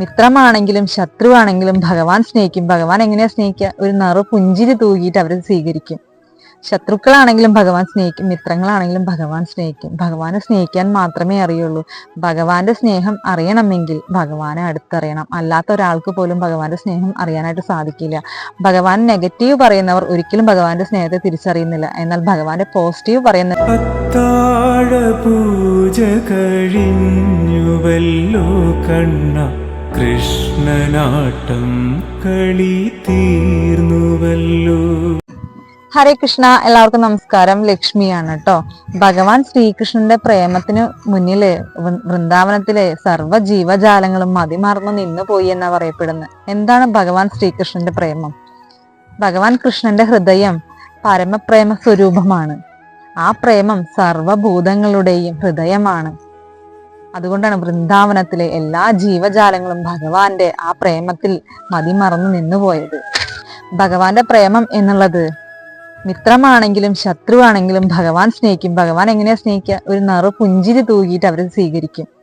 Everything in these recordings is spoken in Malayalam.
മിത്രമാണെങ്കിലും ശത്രുവാണെങ്കിലും ഭഗവാൻ സ്നേഹിക്കും. ഭഗവാൻ എങ്ങനെയാ സ്നേഹിക്കുക? ഒരു നറു പുഞ്ചിരി തൂകിയിട്ട് അവരെ സ്വീകരിക്കും. ശത്രുക്കളാണെങ്കിലും ഭഗവാൻ സ്നേഹിക്കും. മിത്രങ്ങളാണെങ്കിലും ഭഗവാൻ സ്നേഹിക്കും. ഭഗവാനെ സ്നേഹിക്കാൻ മാത്രമേ അറിയുള്ളൂ. ഭഗവാന്റെ സ്നേഹം അറിയണമെങ്കിൽ ഭഗവാനെ അടുത്തറിയണം. അല്ലാത്ത ഒരാൾക്ക് പോലും ഭഗവാന്റെ സ്നേഹം അറിയാനായിട്ട് സാധിക്കില്ല. ഭഗവാൻ നെഗറ്റീവ് പറയുന്നവർ ഒരിക്കലും ഭഗവാന്റെ സ്നേഹത്തെ തിരിച്ചറിയുന്നില്ല. എന്നാൽ ഭഗവാന്റെ പോസിറ്റീവ് പറയുന്ന പൂജ കഴിഞ്ഞുവല്ലോ കണ്ണ. കൃഷ്ണനാട്ടം കളി തീർന്നുവല്ലോ. ഹരേ കൃഷ്ണ എല്ലാവർക്കും നമസ്കാരം. ലക്ഷ്മിയാണ് കേട്ടോ ഭഗവാൻ ശ്രീകൃഷ്ണന്റെ പ്രേമത്തിന് മുന്നിൽ വൃന്ദാവനത്തിലെ സർവ ജീവജാലങ്ങളും മതിമറന്നു നിന്നുപോയി എന്നാ പറയപ്പെടുന്നത് എന്താണ് ഭഗവാൻ ശ്രീകൃഷ്ണന്റെ പ്രേമം? ഭഗവാൻ കൃഷ്ണന്റെ ഹൃദയം പരമപ്രേമ സ്വരൂപമാണ് ആ പ്രേമം സർവഭൂതങ്ങളുടെയും ഹൃദയമാണ്. അതുകൊണ്ടാണ് വൃന്ദാവനത്തിലെ എല്ലാ ജീവജാലങ്ങളും ഭഗവാന്റെ ആ പ്രേമത്തിൽ മതിമറന്നു നിന്നുപോയത്. ഭഗവാന്റെ പ്രേമം എന്നുള്ളത് മിത്രമാണെങ്കിലും ശത്രുവാണെങ്കിലും ഭഗവാൻ സ്നേഹിക്കും. ഭഗവാൻ എങ്ങനെയാ സ്നേഹിക്കുക? ഒരു നറു പുഞ്ചിരി തൂകിയിട്ട് അവർ സ്വീകരിക്കും.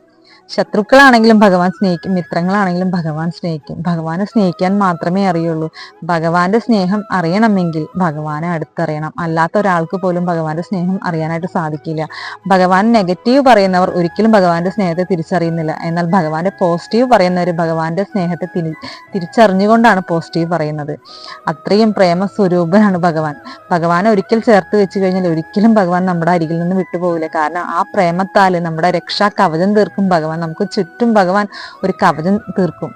ശത്രുക്കളാണെങ്കിലും ഭഗവാൻ സ്നേഹിക്കും മിത്രങ്ങളാണെങ്കിലും ഭഗവാൻ സ്നേഹിക്കും. ഭഗവാനെ സ്നേഹിക്കാൻ മാത്രമേ അറിയുള്ളൂ. ഭഗവാന്റെ സ്നേഹം അറിയണമെങ്കിൽ ഭഗവാനെ അടുത്തറിയണം. അല്ലാത്ത ഒരാൾക്ക് പോലും ഭഗവാന്റെ സ്നേഹം അറിയാനായിട്ട് സാധിക്കില്ല. ഭഗവാൻ നെഗറ്റീവ് പറയുന്നവർ ഒരിക്കലും ഭഗവാന്റെ സ്നേഹത്തെ തിരിച്ചറിയുന്നില്ല. എന്നാൽ ഭഗവാന്റെ പോസിറ്റീവ് പറയുന്നവർ ഭഗവാന്റെ സ്നേഹത്തെ തിരി തിരിച്ചറിഞ്ഞുകൊണ്ടാണ് പോസിറ്റീവ് പറയുന്നത്. അത്രയും പ്രേമ സ്വരൂപനാണ് ഭഗവാൻ. ഭഗവാനെ ഒരിക്കൽ ചേർത്ത് വെച്ച് കഴിഞ്ഞാൽ ഒരിക്കലും ഭഗവാൻ നമ്മുടെ അരികിൽ നിന്ന് വിട്ടുപോകില്ല. കാരണം ആ പ്രേമത്താൽ നമ്മുടെ രക്ഷാ കവചം തീർക്കും ഭഗവാൻ നമുക്ക് ചുറ്റും ഭഗവാൻ ഒരു കവചം തീർക്കും.